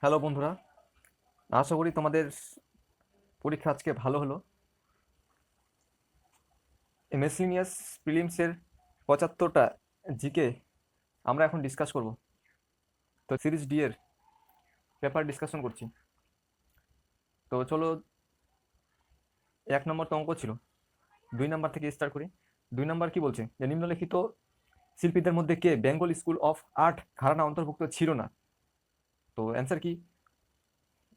Hello বন্ধুরা, আশা করি তোমাদের পরীক্ষা আজকে ভালো হলো। মেসলিনিয়াস প্রিলিমসের পঁচাত্তরটা জিকে আমরা এখন ডিসকাস করব। তো সিরিজ ডি এর পেপার ডিসকাশন করছি। তো চলো, এক নম্বর তো অঙ্ক ছিল। দুই নাম্বার থেকে স্টার্ট করি। দুই নাম্বার কি বলছে? যে নিম্নলিখিত শিল্পীদের মধ্যে কে বেঙ্গল স্কুল অফ আর্ট ঘরানা অন্তর্ভুক্ত ছিল না? তো অ্যান্সার কি?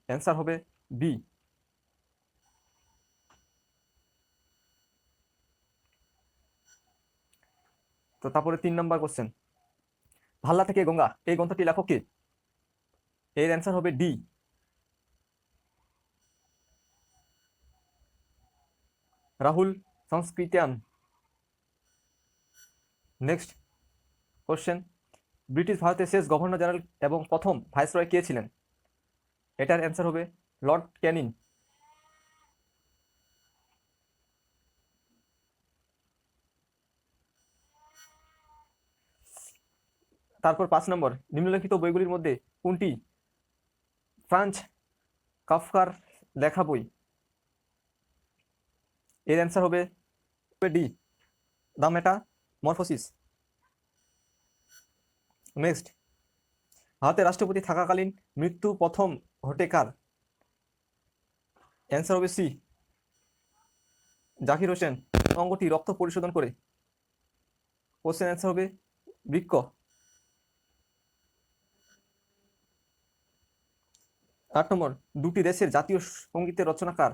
অ্যান্সার হবে বি তো তারপরে তিন নম্বর কোশ্চেন ভাল্লা থেকে গঙ্গা, এই গ্রন্থটি লেখক কে? এর অ্যান্সার হবে D Rahul Sankrityayan next question British ভারতের শেষ গভর্নর জেনারেল এবং প্রথম ভাইসরয় কে ছিলেন? এটার অ্যান্সার হবে লর্ড ক্যানিং। তারপর পাঁচ নম্বর, নিম্নলিখিত বইগুলির মধ্যে কোনটি ফ্রান্স কাফকার লেখা বই? এর অ্যান্সার হবে D, the metamorphosis next. ভারতের রাষ্ট্রপতি থাকাকালীন মৃত্যু প্রথম ঘটে কার? অ্যান্সার হবে সি। জাকির হোসেন অঙ্গটি রক্ত পরিশোধন করে। কোশ্চেন অ্যান্সার হবে বৃক্ষ আট নম্বর, দুটি দেশের জাতীয় সঙ্গীতের রচনাকার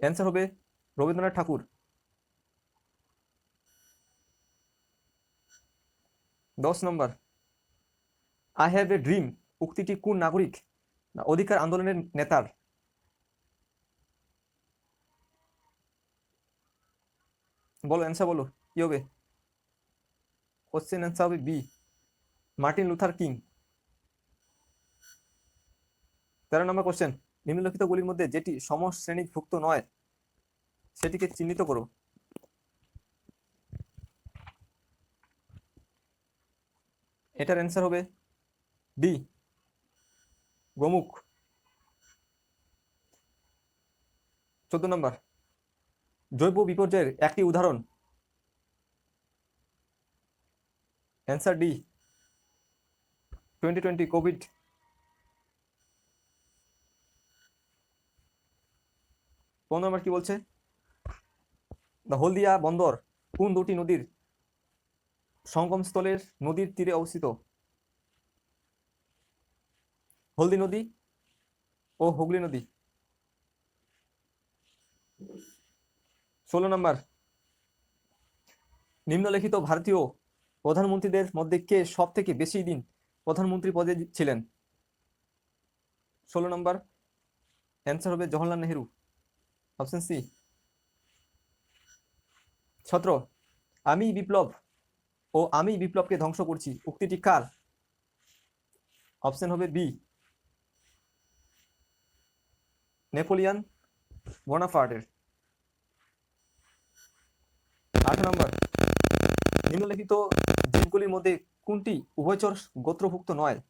অ্যান্সার হবে রবীন্দ্রনাথ ঠাকুর। দশ নম্বর। আই হ্যাভ এ ড্রিম উক্তিটি কোন নাগরিক? না, অধিকার আন্দোলনের নেতার। বলো অ্যান্সার বলো, কি হবে? কোশ্চেন অ্যান্সার হবে বি মার্টিন লুথার কিং তেরো নম্বর কোশ্চেন নিম্নলিখিতগুলির মধ্যে যেটি সমশ্রেণীভুক্ত নয়, সেটিকে চিহ্নিত করো। এটার অ্যান্সার হবে ডি গোমুখ। চোদ্দ নম্বর। জৈব বিপর্যয়ের একটি উদাহরণ। Answer D twenty twenty COVID পনেরো নম্বর কি বলছে? দ্য হলদিয়া বন্দর কোন দুটি নদীর সঙ্গমস্থলের নদীর তীরে অবস্থিত। হলদি নদী ও হুগলি নদী। ষোলো নম্বর। নিম্নলিখিত ভারতীয় প্রধানমন্ত্রীদের মধ্যে কে সব থেকে বেশি দিন প্রধানমন্ত্রী পদে ছিলেন? ষোলো নম্বর। অ্যান্সার হবে জওহরলাল নেহেরু। Option C. সতেরো। আমি বিপ্লব ও আমি বিপ্লবকে ধ্বংস করছি। উক্তিটি কার? অপশন হবে বি। নেপোলিয়ান বোনাফার্টের। আট নম্বর। নিম্নলিখিত জীবগুলির মধ্যে কোনটি উভয়চর গোত্রভুক্ত নয়?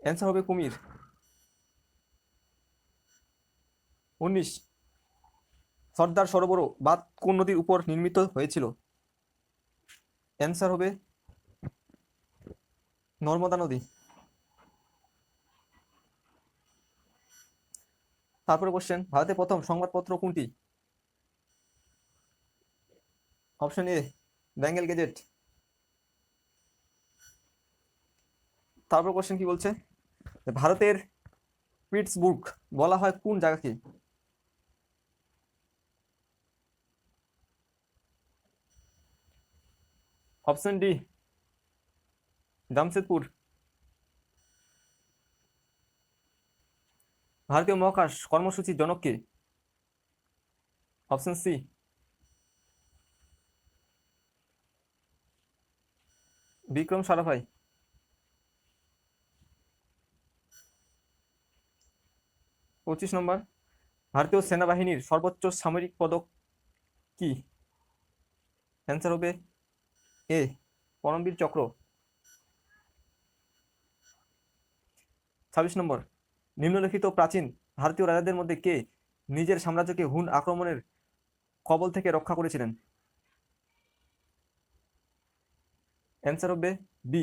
অ্যান্সার হবে কুমির। উনিশ। সর্দার সরোবর বাদ কোন নদীর উপর নির্মিত হয়েছিল? অ্যান্সার হবে নর্মদা নদী। তারপরে কোশ্চেন ভারতের প্রথম সংবাদপত্র কোনটি? অপশন এ বেঙ্গল গেজেট তারপর কোশ্চেন কি বলছে? ভারতের পিটসবুর্গ বলা হয় কোন জায়গাকে? অপশন ডি জামশেদপুর ভারতীয় মহাকাশ কর্মসূচির জনক কে অপশন সি বিক্রম সারাভাই পঁচিশ নম্বর, ভারতীয় সেনাবাহিনীর সর্বোচ্চ সামরিক পদক কি? অ্যান্সার হবে এ, পরমবীর চক্র। ছাব্বিশ নম্বর, নিম্নলিখিত প্রাচীন ভারতীয় রাজাদের মধ্যে কে নিজের সাম্রাজ্যকে হুন আক্রমণের কবল থেকে রক্ষা করেছিলেন? অ্যান্সার হবে বি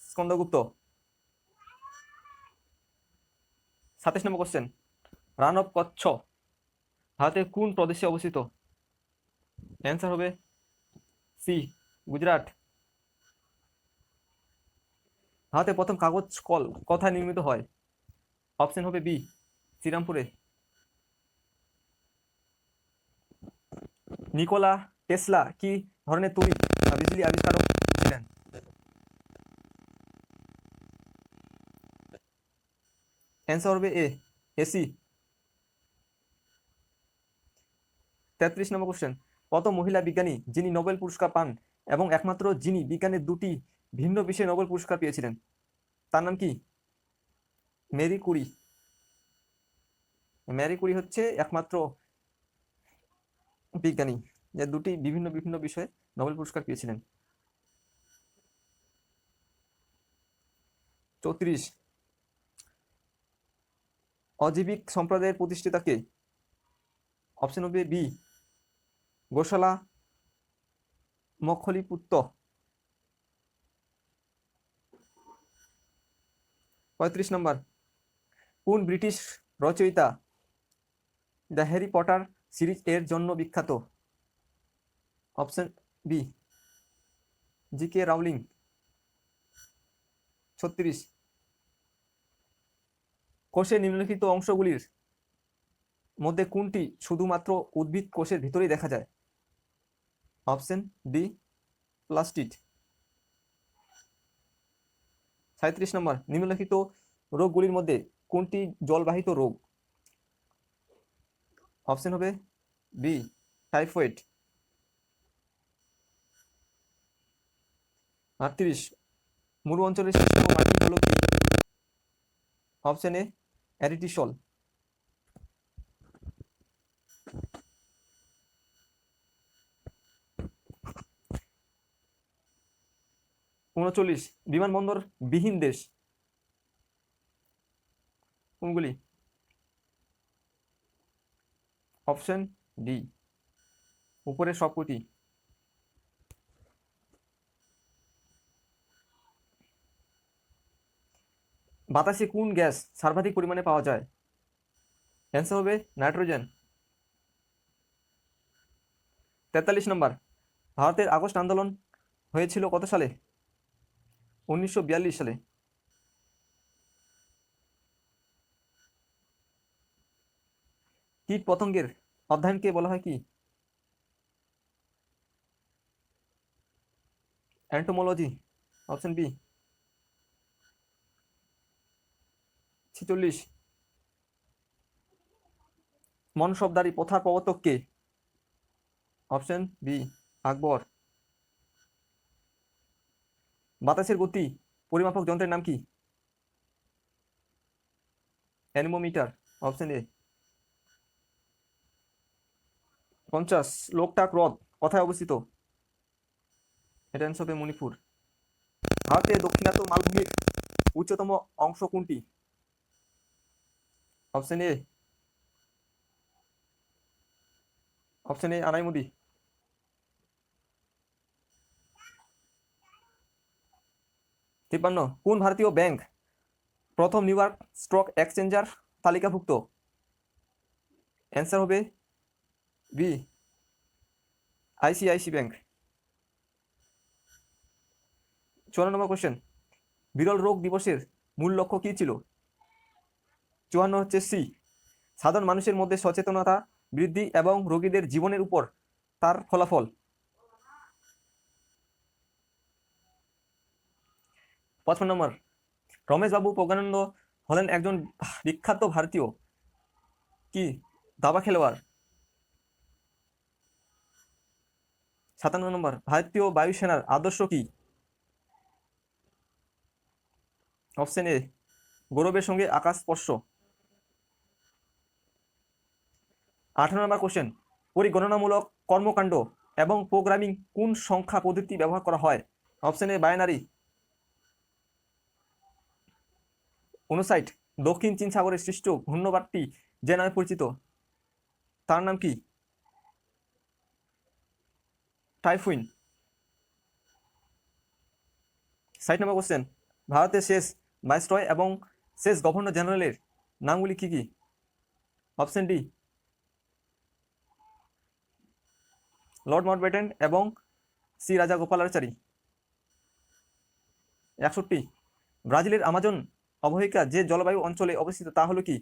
স্কন্দগুপ্ত। সাতাশ নম্বর কোশ্চেন রান অফ কচ্ছ, ভারতের কোন প্রদেশে অবস্থিত? অ্যান্সার হবে সি, গুজরাট। ভারতের প্রথম কাগজ কল কোথায় নির্মিত হয়? অপশন হবে বি, শ্রীরামপুরে। নিকোলা টেসলা কি ধরনের তড়িৎ বা বিজলি আবিষ্কারক ছিলেন? অ্যান্সার হবে এ, এসি। তেত্রিশ নম্বর কোশ্চেন। কত মহিলা বিজ্ঞানী যিনি নোবেল পুরস্কার পান এবং একমাত্র যিনি বিজ্ঞানের দুটি ভিন্ন বিষয়ে নোবেল পুরস্কার পেয়েছিলেন? তার নাম কি? Marie Curie. ম্যারি কুরি হচ্ছে একমাত্র বিজ্ঞানী যে দুটি বিভিন্ন বিভিন্ন বিষয়ে নোবেল পুরস্কার পেয়েছিলেন। চৌত্রিশ। অজীবিক সম্প্রদায়ের প্রতিষ্ঠাতা কে? অপশন হবে বি গোশালা মখলিপুত্ত। পঁয়ত্রিশ নম্বর। কোন ব্রিটিশ রচয়িতা দ্য হ্যারি পটার সিরিজ এর জন্য বিখ্যাত? Option B, J K Rowling. ছত্রিশ। কোষে নিম্নলিখিত অংশগুলির মধ্যে কোনটি শুধুমাত্র উদ্ভিদ কোষের ভিতরেই দেখা যায়? Option D, plastid. সাঁত্রিশ নম্বর, নিম্নলিখিত রোগগুলির মধ্যে কোনটি জলবাহিত রোগ? অপশন হবে বি, টাইফয়েড। আটত্রিশ, মরু অঞ্চলের অপশন এ, অ্যারিটিসল। উনচল্লিশ বিমানবন্দর বিহীন দেশ। কোনগুলি? Option D. উপরে সবকটি। বাতাসে কোন গ্যাস সর্বাধিক পরিমাণে পাওয়া যায়? অ্যান্সার হবে নাইট্রোজেন। তেতাল্লিশ নম্বর, ভারতের আগস্ট আন্দোলন হয়েছিল কত সালে? উনিশশো বিয়াল্লিশ সালে। কীট পতঙ্গের অধ্যয়নকে বলা হয় কি? অ্যান্টোমোলজি অপশন বি ছেচল্লিশ। মনসবদারি প্রথার প্রবর্তক কে অপশন বি আকবর। বাতাসের গতি, পরিমাপক যন্ত্রের নাম কি? অ্যানিমোমিটার অপশন এ পঞ্চাশ, লোকটাক হ্রদ, কোথায় অবস্থিত? এটা মণিপুর ভারতের দক্ষিণাত্য মালভূমির উচ্চতম অংশ কোনটি? Option A option A Anamudi তিপ্পান্ন, কোন ভারতীয় ব্যাংক প্রথম নিউ ইয়র্ক স্টক এক্সচেঞ্জার তালিকাভুক্ত? অ্যান্সার হবে বি আইসিআইসি ব্যাংক চুয়ান্ন নম্বর কোশ্চেন বিরল রোগ দিবসের মূল লক্ষ্য কী ছিল? চুয়ান্ন হচ্ছে সি সাধারণ মানুষের মধ্যে সচেতনতা বৃদ্ধি এবং রোগীদের জীবনের উপর তার ফলাফল। পঁচপন্ন নম্বর। রমেশবাবু প্রজ্ঞানন্দ হলেন একজন বিখ্যাত ভারতীয়। কি? দাবা খেলোয়াড়। সাতান্ন নম্বর, ভারতীয় বায়ুসেনার আদর্শ কি? অপশন এ, গৌরবের সঙ্গে আকাশ স্পর্শ। আঠারো নম্বর কোশ্চেন পরিগণনামূলক কর্মকাণ্ড এবং প্রোগ্রামিং কোন সংখ্যা পদ্ধতি ব্যবহার করা হয়? অপশন এ বাইনারি অনুসাইট দক্ষিণ চীন সাগরের সৃষ্ট ঘূর্ণবাটটি যে নামে পরিচিত, তার নাম কি? টাইফুইন। সাইট নাম্বার কোশ্চেন ভারতের শেষ ভাইসরয় এবং শেষ গভর্নর জেনারেলের নামগুলি কি কি? অপশন ডি লর্ড মাউন্টব্যাটেন এবং সি রাজা গোপালাচারী। একষট্টি, ব্রাজিলের আমাজন অববাহিকা যে জলবায়ু অঞ্চলে অবস্থিত, তা হলো কি?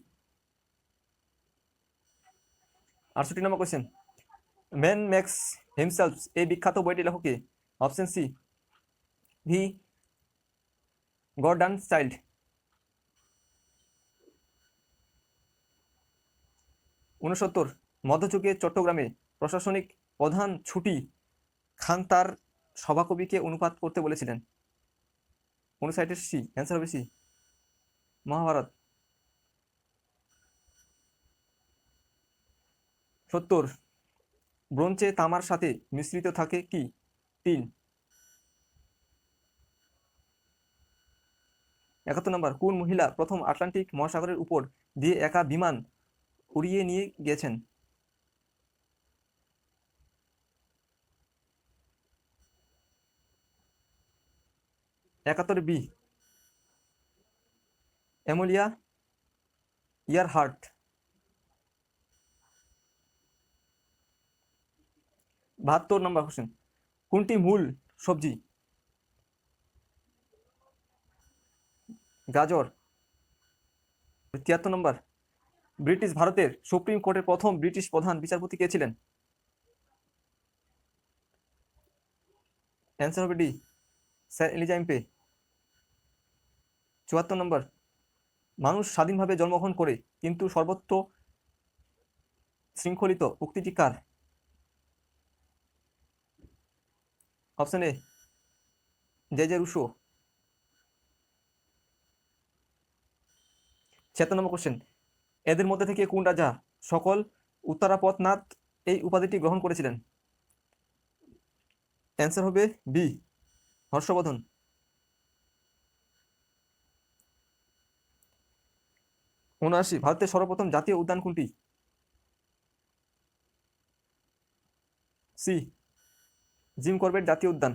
আটষট্টি নম্বর কোয়েশ্চেন ম্যান ম্যাক্স হিমসেলফ এই বিখ্যাত বইটি লেখকে option C V Gordon Childe উনসত্তর মধ্যযুগে চট্টগ্রামে প্রশাসনিক প্রধান ছুটি খান তার সভাকবিকে অনুপাত করতে বলেছিলেন। উনষাটের সি অ্যান্সার হবে সি মহাভারত। সত্তর। ব্রোঞ্চে তামার সাথে মিশ্রিত থাকে কি? তিন। একাত্তর নম্বর, কোন মহিলা প্রথম আটলান্টিক মহাসাগরের উপর দিয়ে একা বিমান উড়িয়ে নিয়ে গেছেন? একাত্তর বি। অ্যামোলিয়া ইয়ারহার্ট বাহাত্তর নম্বর কোশ্চেন কোনটি মূল সবজি? গাজর। তিয়াত্তর নম্বর ব্রিটিশ ভারতের সুপ্রিম কোর্টের প্রথম ব্রিটিশ প্রধান বিচারপতি কে ছিলেন? অ্যান্সার হবে ডি স্যার এলিজাইম্পে চুয়াত্তর নম্বর মানুষ স্বাধীনভাবে জন্মগ্রহণ করে, কিন্তু সর্বত্র শৃঙ্খলিত উক্তিটি কার? Option A, J J Rousseau. ছিয়াত্তর নম্বর কোশ্চেন এদের মধ্যে থেকে কোন রাজা সকল উত্তরাপথনাথ এই উপাধিটি গ্রহণ করেছিলেন? অ্যান্সার হবে বি, হর্ষবর্ধন। উনআশি, ভারতের সর্বপ্রথম জাতীয় উদ্যান কোনটি? সি, জিম করবেট জাতীয় উদ্যান।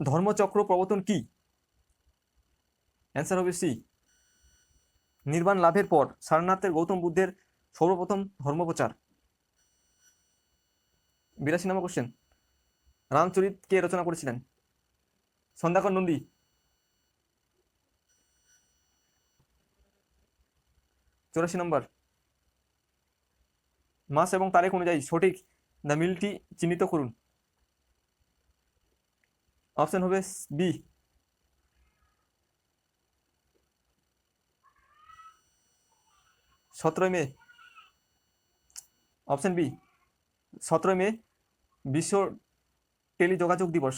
ধর্মচক্র প্রবর্তন কি? অ্যান্সার হবে সি। নির্বাণ লাভের পর সারনাথের গৌতম বুদ্ধের সর্বপ্রথম ধর্মপ্রচার। বিরাশি নম্বর কোশ্চেন রামচরিত কে রচনা করেছিলেন। সন্ধ্যাকর নন্দী। চৌরাশি নম্বর। মাস এবং তারিখ অনুযায়ী সঠিক দ্য মিলটি চিহ্নিত করুন। অপশন হবে বি। সতেরোই মে। Option B. সতেরোই মে বিশ্ব টেলিযোগাযোগ দিবস।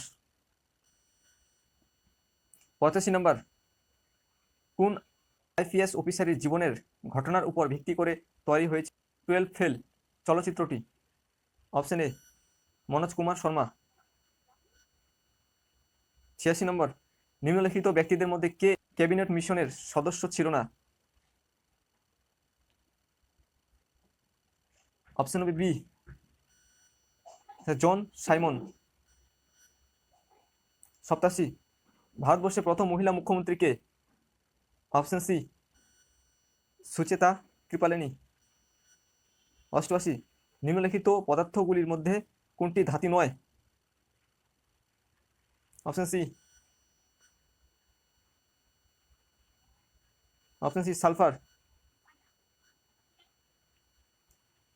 পঁচাশি নম্বর। কোন আইপিএস অফিসারের জীবনের ঘটনার উপর ভিত্তি করে তৈরি হয়েছে টুয়েলভ ফেল চলচ্চিত্রটি? Option A, Manoj Kumar Sharma. ছিয়াশি নম্বর, নিম্নলিখিত ব্যক্তিদের মধ্যে কে ক্যাবিনেট মিশনের সদস্য ছিল না? Option B, John Simon. সপ্তাশি, ভারতবর্ষের প্রথম মহিলা মুখ্যমন্ত্রীকে অপশন সি সুচেতা কৃপালিনী। অষ্টআশি, নিম্নলিখিত পদার্থগুলির মধ্যে কোনটি ধাতি নয়? Option C option C sulphur.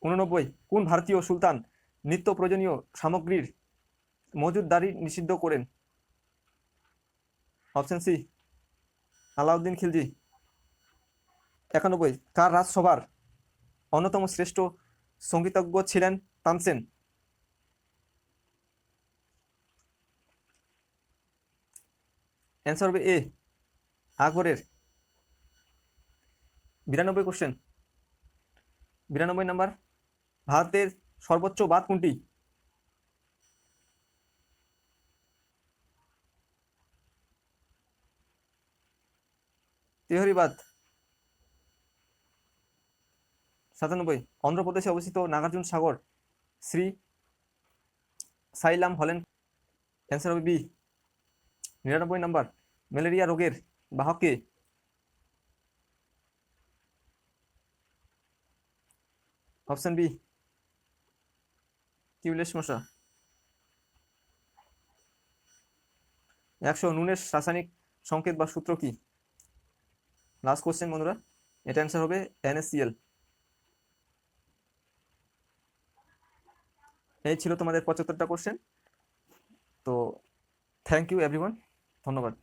উননব্বই কোন ভারতীয় সুলতান নিত্য প্রয়োজনীয় সামগ্রীর মজুদদারি নিষিদ্ধ করেন? Option C. আলাউদ্দিন খিলজি। একানব্বই, কার রাজসভার? অন্যতম শ্রেষ্ঠ সঙ্গীতজ্ঞ ছিলেন তানসেন। অ্যান্সার হবে এ আকবরের বিরানব্বই কোশ্চেন বিরানব্বই নাম্বার ভারতের সর্বোচ্চ বাদ কোনটি? তেহরিবাদ সাতানব্বই। অন্ধ্রপ্রদেশে অবস্থিত নাগার্জুন সাগর। শ্রী সাইলাম হলেন অ্যান্সার হবে বি। নিরানব্বই নাম্বার, ম্যালেরিয়া রোগের বাহক কে অপশন বি কিউলেশ মশা। একশো নুনের রাসায়নিক সংকেত বা সূত্র কি? লাস্ট কোশ্চেন বন্ধুরা। এটা অ্যান্সার হবে এনএসসিএল এই ছিল তোমাদের পঁচাত্তরটা কোশ্চেন তো থ্যাংক ইউ এভরিওয়ান ধন্যবাদ।